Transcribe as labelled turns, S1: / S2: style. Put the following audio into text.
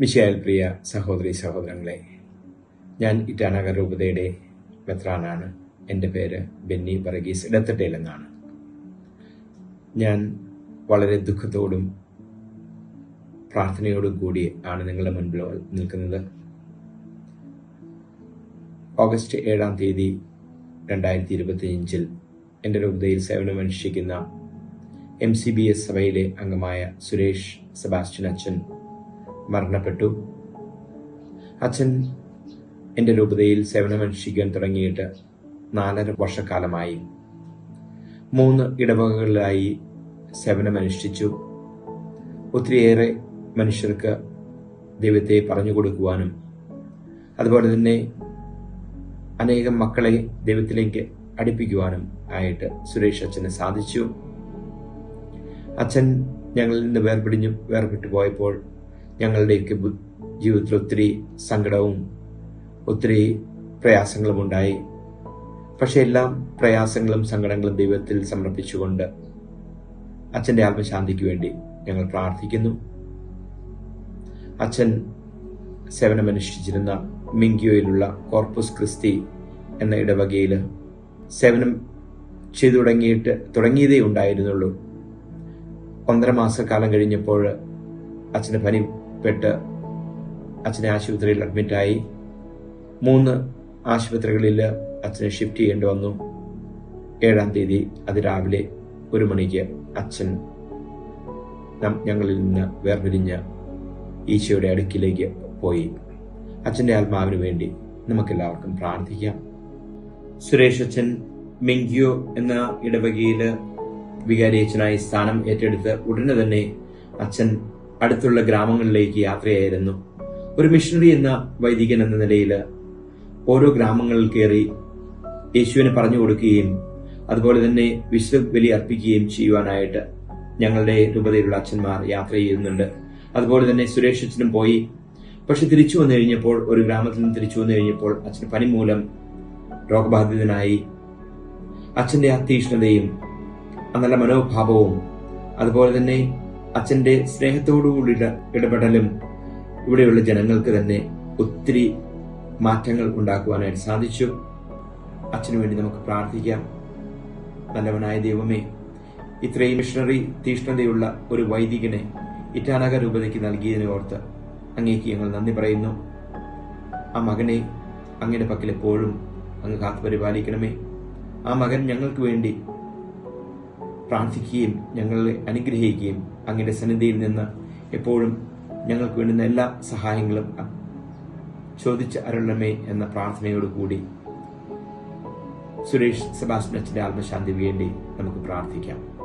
S1: മിശയാൽ പ്രിയ സഹോദരി സഹോദരങ്ങളെ ഞാൻ ഇറ്റാനഗർ രൂപതയുടെ മെത്രാനാണ്. എന്റെ പേര് ബെന്നി പറഗീസ് ഇടത്തട്ടേൽ എന്നാണ്. ഞാൻ വളരെ ദുഃഖത്തോടും പ്രാർത്ഥനയോടും കൂടി ആണ് നിങ്ങളുടെ മുൻപിൽ നിൽക്കുന്നത്. ഓഗസ്റ്റ് ഏഴാം തീയതി രണ്ടായിരത്തി ഇരുപത്തി അഞ്ചിൽ എന്റെ രൂപതയിൽ സേവനമനുഷ്ഠിക്കുന്ന എം സി ബി എസ് സഭയിലെ അംഗമായ സുരേഷ് സെബാസ്റ്റ്യൻ അച്ഛൻ മരണപ്പെട്ടു. അച്ഛൻ എന്റെ രൂപതയിൽ സേവനമനുഷ്ഠിക്കാൻ തുടങ്ങിയിട്ട് നാലര വർഷക്കാലമായി. മൂന്ന് ഇടവകകളിലായി സേവനമനുഷ്ഠിച്ചു ഒത്തിരിയേറെ മനുഷ്യർക്ക് ദൈവത്തെ പറഞ്ഞു കൊടുക്കുവാനും അതുപോലെ തന്നെ അനേകം മക്കളെ ദൈവത്തിലേക്ക് അടുപ്പിക്കുവാനും ആയിട്ട് സുരേഷ് അച്ഛന് സാധിച്ചു. അച്ഛൻ ഞങ്ങളിൽ നിന്ന് വേർപിടിഞ്ഞു വേർപെട്ടു പോയപ്പോൾ ഞങ്ങളുടെയൊക്കെ ജീവിതത്തിൽ ഒത്തിരി സങ്കടവും ഒത്തിരി പ്രയാസങ്ങളും ഉണ്ടായി. പക്ഷെ എല്ലാം പ്രയാസങ്ങളും സങ്കടങ്ങളും ദൈവത്തിൽ സമർപ്പിച്ചുകൊണ്ട് അച്ഛന്റെ ആത്മശാന്തിക്ക് വേണ്ടി ഞങ്ങൾ പ്രാർത്ഥിക്കുന്നു. അച്ഛൻ സേവനമനുഷ്ഠിച്ചിരുന്ന മിങ്കിയോയിലുള്ള കോർപ്പസ് ക്രിസ്തി എന്ന ഇടവകയിൽ സേവനം ചെയ്തു തുടങ്ങിയിട്ട് തുടങ്ങിയതേ ഉണ്ടായിരുന്നുള്ളൂ. ഒന്നര മാസക്കാലം കഴിഞ്ഞപ്പോൾ അച്ഛന് പനിപ്പെട്ട് അച്ഛനെ ആശുപത്രിയിൽ അഡ്മിറ്റായി മൂന്ന് ആശുപത്രികളിൽ അച്ഛനെ ഷിഫ്റ്റ് ചെയ്യേണ്ടി വന്നു. ഏഴാം തീയതി അതിരാവിലെ ഒരു മണിക്ക് അച്ഛൻ ഞങ്ങളിൽ നിന്ന് വേർപിരിഞ്ഞ് ഈശോയുടെ അടുക്കിലേക്ക് പോയി. അച്ഛന്റെ ആത്മാവിന് വേണ്ടി നമുക്കെല്ലാവർക്കും പ്രാർത്ഥിക്കാം. സുരേഷ് അച്ഛൻ മെങ്കിയോ എന്ന ഇടവകയിൽ വികാരിയച്ഛനായി സ്ഥാനം ഏറ്റെടുത്ത് ഉടനെ തന്നെ അച്ഛൻ അടുത്തുള്ള ഗ്രാമങ്ങളിലേക്ക് യാത്രയായിരുന്നു. ഒരു മിഷണറി എന്ന വൈദികൻ എന്ന നിലയിൽ ഓരോ ഗ്രാമങ്ങളിൽ കയറി യേശുവിനെ പറഞ്ഞു കൊടുക്കുകയും അതുപോലെ തന്നെ വിശുദ്ധ ബലി അർപ്പിക്കുകയും ചെയ്യുവാനായിട്ട് ഞങ്ങളുടെ രൂപതയിലുള്ള അച്ഛന്മാർ യാത്ര ചെയ്യുന്നുണ്ട്. അതുപോലെ തന്നെ സുരേഷ് അച്ഛനും പോയി. പക്ഷെ തിരിച്ചു വന്നു കഴിഞ്ഞപ്പോൾ ഒരു ഗ്രാമത്തിൽ നിന്ന് തിരിച്ചു വന്നു കഴിഞ്ഞപ്പോൾ അച്ഛന് പനി മൂലം രോഗബാധിതനായി. അച്ഛന്റെ ആ നല്ല മനോഭാവവും അതുപോലെ തന്നെ അച്ഛന്റെ സ്നേഹത്തോടുകൂടിയുള്ള ഇടപെടലും ഇവിടെയുള്ള ജനങ്ങൾക്ക് തന്നെ ഒത്തിരി മാറ്റങ്ങൾ ഉണ്ടാക്കുവാനായിട്ട് സാധിച്ചു. അച്ഛനു വേണ്ടി നമുക്ക് പ്രാർത്ഥിക്കാം. നല്ലവനായ ദൈവമേ ഇത്രയും മിഷണറി തീഷ്ണതയുള്ള ഒരു വൈദികനെ ഇറ്റാനക രൂപതയ്ക്ക് നൽകിയതിനെ ഓർത്ത് അങ്ങേക്ക് ഞങ്ങൾ നന്ദി പറയുന്നു. ആ മകനെ അങ്ങയുടെ പക്കൽ എപ്പോഴും അങ്ങ് കാത്തു പരിപാലിക്കണമേ ആ മകൻ ഞങ്ങൾക്ക് വേണ്ടി പ്രാർത്ഥിക്കുകയും ഞങ്ങളെ അനുഗ്രഹിക്കുകയും അങ്ങയുടെ സന്നിധിയിൽ നിന്ന് എപ്പോഴും ഞങ്ങൾക്ക് വേണ്ടുന്ന എല്ലാ സഹായങ്ങളും ചോദിച്ച അരുളമേ എന്ന പ്രാർത്ഥനയോടുകൂടി സുരേഷ് സെബാസ്റ്റ്യൻ അച്ഛന്റെ ആത്മശാന്തി വേണ്ടി നമുക്ക് പ്രാർത്ഥിക്കാം.